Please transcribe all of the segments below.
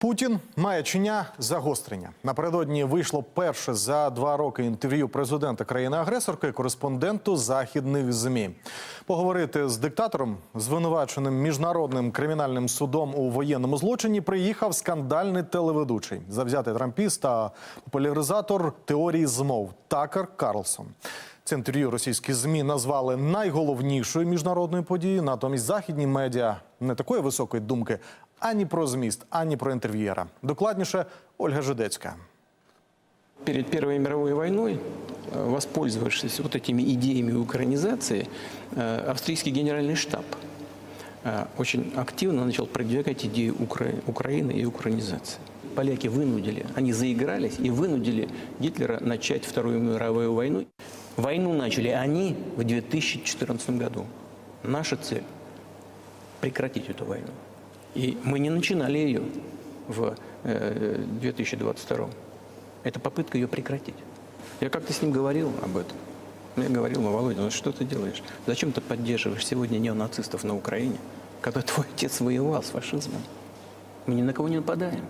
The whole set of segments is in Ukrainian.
Путін маячня загострення. Напередодні вийшло перше за два роки інтерв'ю президента країни-агресорки кореспонденту західних змі. Поговорити з диктатором, звинуваченим міжнародним кримінальним судом у воєнному злочині, приїхав скандальний телеведучий, завзятий трампіст та популяризатор теорії змов Такер Карлсон. Це інтерв'ю російські змі назвали найголовнішою міжнародною подією. Натомість західні медіа не такої високої думки ані про зміст, ані про інтерв'єра. Докладніше Ольга Жидецька. Перед Первой мировой войной, э, воспользовавшись вот этими идеями украинизации, э, австрийский генеральный штаб э, очень активно начал продвигать идею Укра- Украины и украинизации. Поляки вынудили, они заигрались и вынудили Гитлера начать Вторую мировую войну. Войну начали они в 2014 году. Наша цель – прекратить эту войну. И мы не начинали ее в э, 2022. Это попытка ее прекратить. Я как-то с ним говорил об этом. Я говорил, ну, Володя, ну что ты делаешь? Зачем ты поддерживаешь сегодня неонацистов на Украине, когда твой отец воевал с фашизмом? Мы ни на кого не нападаем.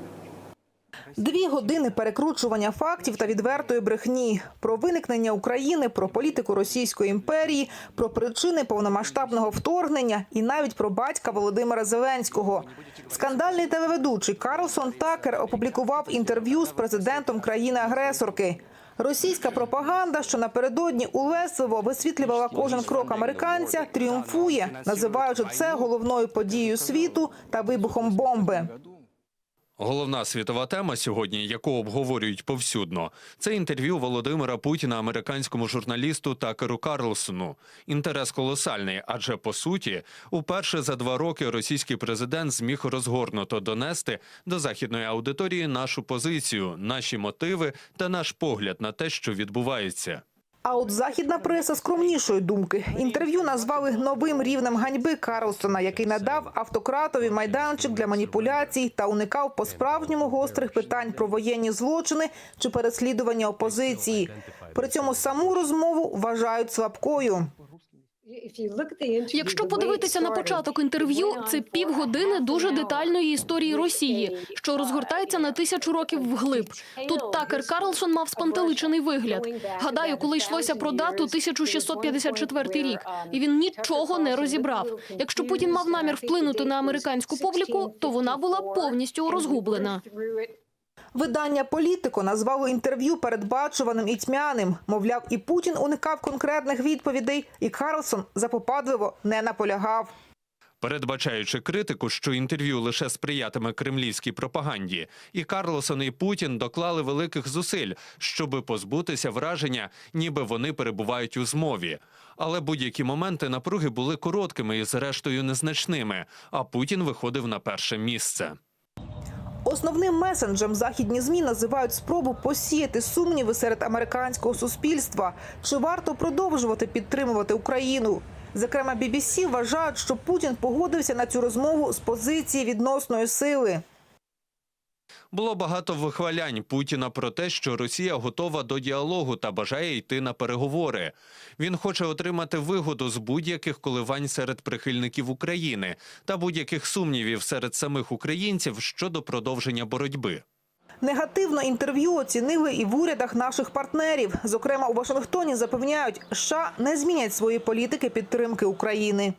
Дві години перекручування фактів та відвертої брехні про виникнення України, про політику Російської імперії, про причини повномасштабного вторгнення і навіть про батька Володимира Зеленського. Скандальний телеведучий Карлсон Такер опублікував інтерв'ю з президентом країни-агресорки. Російська пропаганда, що напередодні улесливо висвітлювала кожен крок американця, тріумфує, називаючи це головною подією світу та вибухом бомби. Головна світова тема сьогодні, яку обговорюють повсюдно, це інтерв'ю Володимира Путіна американському журналісту Такеру Карлсону. Інтерес колосальний, адже по суті, уперше за два роки російський президент зміг розгорнуто донести до західної аудиторії нашу позицію, наші мотиви та наш погляд на те, що відбувається. А от західна преса скромнішої думки інтерв'ю назвали новим рівнем ганьби Карлсона, який надав автократові майданчик для маніпуляцій та уникав по-справжньому гострих питань про воєнні злочини чи переслідування опозиції. При цьому саму розмову вважають слабкою. Якщо подивитися на початок інтерв'ю, це півгодини дуже детальної історії Росії, що розгортається на тисячу років вглиб. Тут Такер Карлсон мав спантеличений вигляд. Гадаю, коли йшлося про дату 1654 рік, і він нічого не розібрав. Якщо Путін мав намір вплинути на американську публіку, то вона була повністю розгублена. Видання політико назвало інтерв'ю передбачуваним і тьмяним. Мовляв, і Путін уникав конкретних відповідей, і Карлсон запопадливо не наполягав. Передбачаючи критику, що інтерв'ю лише сприятиме кремлівській пропаганді, і Карлосон і Путін доклали великих зусиль, щоби позбутися враження, ніби вони перебувають у змові. Але будь-які моменти напруги були короткими і зрештою незначними. А Путін виходив на перше місце. Основним месенджем західні змі називають спробу посіяти сумніви серед американського суспільства. Чи варто продовжувати підтримувати Україну? Зокрема, BBC вважають, що Путін погодився на цю розмову з позиції відносної сили. Було багато вихвалянь Путіна про те, що Росія готова до діалогу та бажає йти на переговори. Він хоче отримати вигоду з будь-яких коливань серед прихильників України та будь-яких сумнівів серед самих українців щодо продовження боротьби. Негативно інтерв'ю оцінили і в урядах наших партнерів. Зокрема, у Вашингтоні запевняють, США не змінять свої політики підтримки України.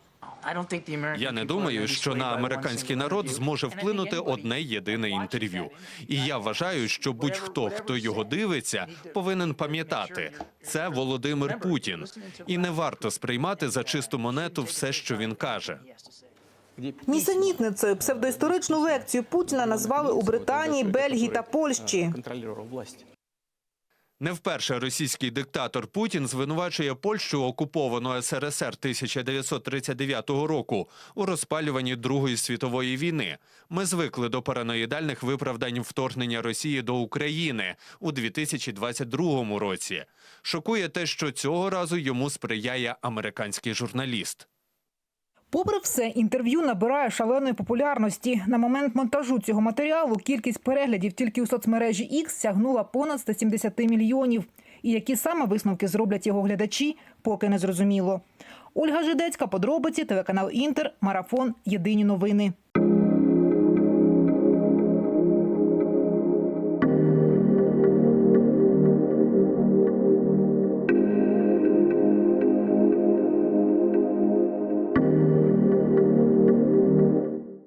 Я не думаю, що на американський народ зможе вплинути одне єдине інтерв'ю. І я вважаю, що будь-хто, хто його дивиться, повинен пам'ятати це Володимир Путін, і не варто сприймати за чисту монету все, що він каже. Нісенітницею псевдоісторичну лекцію Путіна назвали у Британії, Бельгії та Польщі. Не вперше російський диктатор Путін звинувачує Польщу, окуповану СРСР 1939 року, у розпалюванні Другої світової війни. Ми звикли до параноїдальних виправдань вторгнення Росії до України у 2022 році. Шокує те, що цього разу йому сприяє американський журналіст. Попри все, інтерв'ю набирає шаленої популярності. На момент монтажу цього матеріалу кількість переглядів тільки у соцмережі X сягнула понад 170 мільйонів. І які саме висновки зроблять його глядачі, поки не зрозуміло. Ольга Жидецька, подробиці, телеканал Інтер, марафон. Єдині новини.